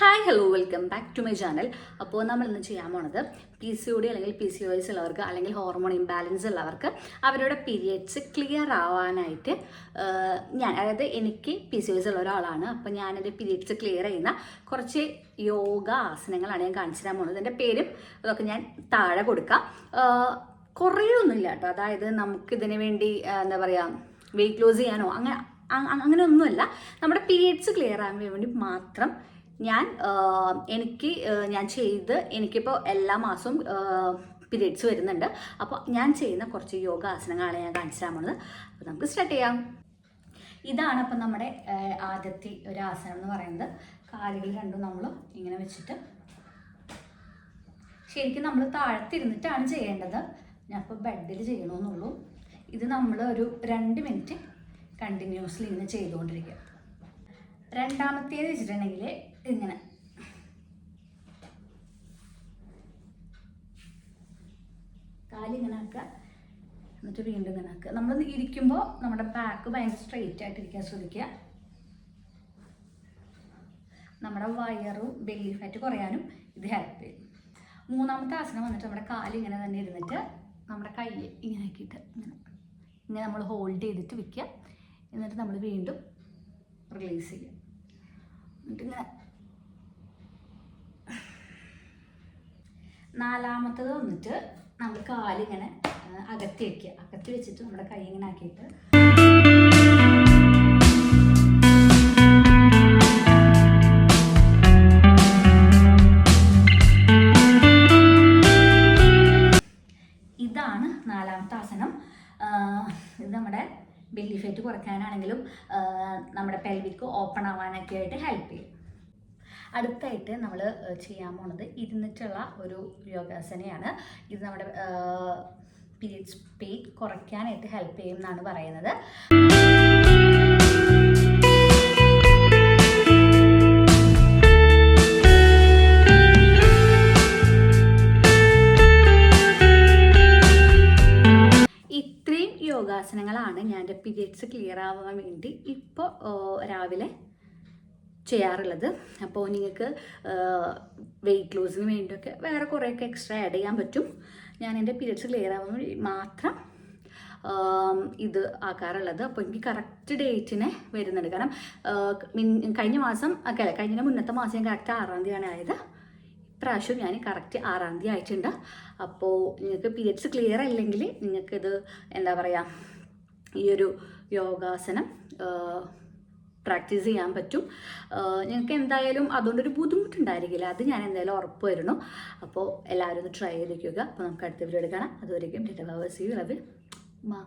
Hi hello welcome back to my channel അപ്പോൾ നമ്മൾ ഇന്ന് ചെയ്യാൻ പോണത് പി സി ഒ ഡി അല്ലെങ്കിൽ പി സി ഒ എസ് ഉള്ളവർക്ക് അല്ലെങ്കിൽ ഹോർമോൺ ഇംബാലൻസ് ഉള്ളവർക്ക് അവരുടെ പീരിയഡ്സ് ക്ലിയർ ആവാനായിട്ട് ഞാൻ അതായത് എനിക്ക് പി സി ഒ എസ് ഉള്ള ഒരാളാണ്. അപ്പോൾ ഞാനെന്റെ പീരിയഡ്സ് ക്ലിയർ ചെയ്യുന്ന കുറച്ച് യോഗ ആസനങ്ങളാണ് ഞാൻ കാണിച്ചു തരാൻ പോകുന്നത് എന്റെ പേരും അതൊക്കെ ഞാൻ താഴെ കൊടുക്കാം. കുറേയൊന്നുമില്ല കേട്ടോ. അതായത് നമുക്കിതിനു വേണ്ടി എന്താ പറയുക വെയിറ്റ് ലോസ് ചെയ്യാനോ അങ്ങനെ അങ്ങനെയൊന്നുമല്ല. നമ്മുടെ പീരിയഡ്സ് ക്ലിയർ ആകാൻ വേണ്ടി മാത്രം ഞാൻ എനിക്ക് ഞാൻ ചെയ്ത് എനിക്കിപ്പോൾ എല്ലാ മാസവും പീരീഡ്സ് വരുന്നുണ്ട്. അപ്പോൾ ഞാൻ ചെയ്യുന്ന കുറച്ച് യോഗ ആസനങ്ങളാണ് ഞാൻ കാണിച്ചു തരാൻ പോകുന്നത് അപ്പോൾ നമുക്ക് സ്റ്റാർട്ട് ചെയ്യാം. ഇതാണ് അപ്പം നമ്മുടെ ആദ്യത്തെ ഒരു ആസനം എന്ന് പറയുന്നത്. കാലുകൾ രണ്ടും നമ്മൾ ഇങ്ങനെ വെച്ചിട്ട് ശരിക്കും നമ്മൾ താഴ്ത്തിരുന്നിട്ടാണ് ചെയ്യേണ്ടത്. ഞാൻ ഇപ്പോൾ ബെഡിൽ ചെയ്യണമെന്നുള്ളൂ ഇത് നമ്മൾ ഒരു രണ്ട് മിനിറ്റ് കണ്ടിന്യൂസ്ലി ഇങ്ങനെ ചെയ്തുകൊണ്ടിരിക്കുക. രണ്ടാമത്തേത് വെച്ചിട്ടുണ്ടെങ്കിൽ ഇങ്ങനെ കാലിങ്ങനെ ആക്കുക എന്നിട്ട് വീണ്ടും ഇങ്ങനെ ആക്കുക. നമ്മൾ ഇരിക്കുമ്പോൾ നമ്മുടെ ബാക്ക് ഭയങ്കര സ്ട്രെയിറ്റ് ആയിട്ട് ഇരിക്കാൻ ശ്രദ്ധിക്കുക. നമ്മുടെ വയറും ബെല്ലി ഫാറ്റ് കുറയാനും ഇത് ഹെൽപ്പ് ചെയ്യും. മൂന്നാമത്തെ ആസനം വന്നിട്ട് നമ്മുടെ കാൽ ഇങ്ങനെ തന്നെ ഇരുന്നിട്ട് നമ്മുടെ കൈ ഇങ്ങനെ ആക്കിയിട്ട് ഇങ്ങനെ. ഇങ്ങനെ നമ്മൾ ഹോൾഡ് ചെയ്തിട്ട് വെക്കുക. എന്നിട്ട് നമ്മൾ വീണ്ടും റിലീസ് ചെയ്യുക. എന്നിട്ട് ഇങ്ങനെ. നാലാമത്തത് വന്നിട്ട് നമ്മൾ കാലിങ്ങനെ അകത്തി വെക്കുക. അകത്തി വെച്ചിട്ട് നമ്മുടെ കൈ ഇങ്ങനെ ആക്കിയിട്ട്. ഇതാണ് നാലാമത്തെ ആസനം. ബെല്ലി ഫേറ്റ് കുറയ്ക്കാനാണെങ്കിലും നമ്മുടെ പെൽവിക്ക് ഓപ്പൺ ആവാനൊക്കെ ആയിട്ട് ഹെൽപ്പ് ചെയ്യും. അടുത്തായിട്ട് നമ്മൾ ചെയ്യാൻ പോണത് ഇരുന്നിട്ടുള്ള ഒരു യോഗാസനയാണ്. ഇത് നമ്മുടെ പീരിയഡ്സ് പെയിൻ കുറയ്ക്കാനായിട്ട് ഹെൽപ്പ് ചെയ്യും എന്നാണ് പറയുന്നത്. യോഗാസനങ്ങളാണ് ഞാൻ എന്റെ പീരിയഡ്സ് ക്ലിയർ ആവാൻ വേണ്ടി ഇപ്പോൾ രാവിലെ ചെയ്യാറുള്ളത്. അപ്പോൾ നിങ്ങൾക്ക് വെയിറ്റ് ലോസിന് വേണ്ടിയൊക്കെ വേറെ കുറേയൊക്കെ എക്സ്ട്രാ ആഡ് ചെയ്യാൻ പറ്റും. ഞാൻ എന്റെ പീരിയഡ്സ് ക്ലിയർ ആവാൻ വേണ്ടി മാത്രം ഇത് ആക്കാറുള്ളത്. അപ്പോൾ എനിക്ക് കറക്റ്റ് ഡേറ്റിന് വരുന്നുണ്ട്. കാരണം കഴിഞ്ഞ മാസം അല്ല കഴിഞ്ഞ മുന്നത്തെ മാസം ഞാൻ കറക്റ്റ് ആറാം തീയതിയാണ് ആയത്. ഇപ്രാവശ്യം ഞാൻ കറക്റ്റ് ആറാം തീയതി ആയിട്ടുണ്ട്. അപ്പോൾ നിങ്ങൾക്ക് പീരിയഡ്സ് ക്ലിയർ അല്ലെങ്കിൽ നിങ്ങൾക്കിത് എന്താ പറയുക ഈ ഒരു യോഗാസനം പ്രാക്ടീസ് ചെയ്യാൻ പറ്റും. നിങ്ങൾക്ക് എന്തായാലും അതുകൊണ്ടൊരു ബുദ്ധിമുട്ടുണ്ടായിരിക്കില്ല. അത് ഞാൻ എന്തായാലും ഉറപ്പ് വരുന്നു. അപ്പോൾ എല്ലാവരും ഒന്ന് ട്രൈ ചെയ്ത് വയ്ക്കുക അപ്പോൾ നമുക്ക് അടുത്ത വീഡിയോ എടുക്കണം അതുവരെയും ഡേറ്റ് യു ലവ് മാ